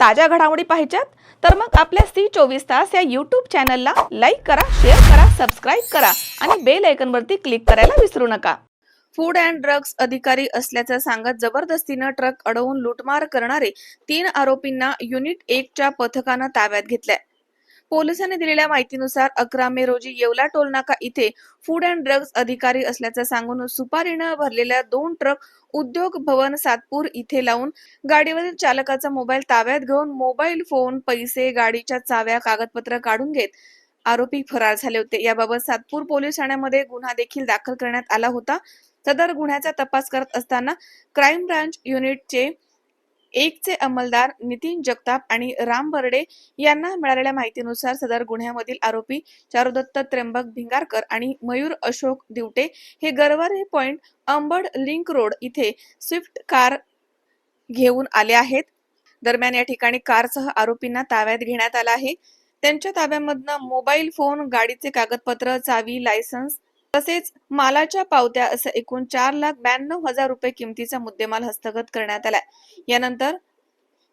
ताज्या घडामोडी पाहिजेत तर मग आपल्या सी चोवीस तास या यूट्यूब चॅनलला लाईक करा शेअर करा सबस्क्राईब करा आणि बेल आयकनवरती क्लिक करायला विसरू नका. फूड अँड ड्रग्ज अधिकारी असल्याचं सांगत जबरदस्तीनं ट्रक अडवून लूटमार करणारे तीन आरोपींना युनिट एकच्या पथकानं ताब्यात घेतलंय. पोलिसांनी दिलेल्या माहितीनुसार अकरा मे रोजी येवला टोलनाका इथे फूड अँड ड्रग्ज अधिकारी असल्याचं सांगून सुपारीनं भरलेल्या दोन ट्रक उद्योग भवन सातपूर इथे लावून गाडीवरील चालकाचा मोबाईल ताब्यात घेऊन मोबाईल फोन पैसे गाडीच्या चाव्या कागदपत्र काढून घेत आरोपी फरार झाले होते. याबाबत सातपूर पोलीस ठाण्यामध्ये गुन्हा देखील दाखल करण्यात आला होता. सदर गुन्ह्याचा तपास करत असताना क्राईम ब्रांच युनिटचे एकचे अंमलदार नितीन जगताप आणि राम बर्डे यांना मिळालेल्या माहितीनुसार सदर गुन्ह्यामधील आरोपी चारुदत्त त्र्यंबक भिंगारकर आणि मयूर अशोक दिवटे हे Garware point Ambad link road इथे स्विफ्ट कार घेऊन आले आहेत. दरम्यान या ठिकाणी कारसह आरोपींना ताब्यात घेण्यात आला आहे. त्यांच्या ताब्यामधनं मोबाईल फोन गाडीचे कागदपत्र चावी लायसन्स तसेच मालाच्या पावत्या असं एकूण चार लाख ब्याण्णव हजार रुपये किमतीचा मुद्देमाल हस्तगत करण्यात आलाय. यानंतर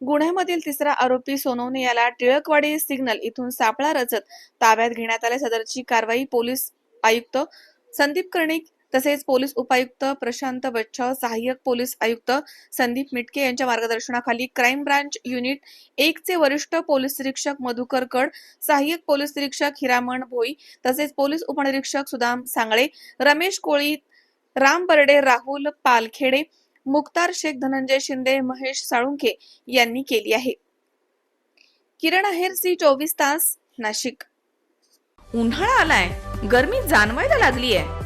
गुन्ह्यामधील तिसरा आरोपी सोनवणे याला टिळकवाडी सिग्नल इथून सापळा रचत ताब्यात घेण्यात आल्या. सदरची कारवाई पोलीस आयुक्त संदीप कर्णिक तसेच पोलीस उपायुक्त प्रशांत बच्छाव सहाय्यक पोलीस आयुक्त संदीप मिटके यांच्या मार्गदर्शनाखाली क्राईम ब्रांच युनिट एकचे वरिष्ठ पोलीस निरीक्षक मधुकर कड सहाय्यक पोलीस निरीक्षक हिरामण भोई तसेच पोलीस उपनिरीक्षक सुदाम सांगळे रमेश कोळी राम बर्डे राहुल पालखेडे मुक्तार शेख धनंजय शिंदे महेश साळुंखे यांनी केली आहे. किरण आहेर सी चोवीस तास नाशिक. उन्हाळा आलाय. गर्मी जाणवायला आहे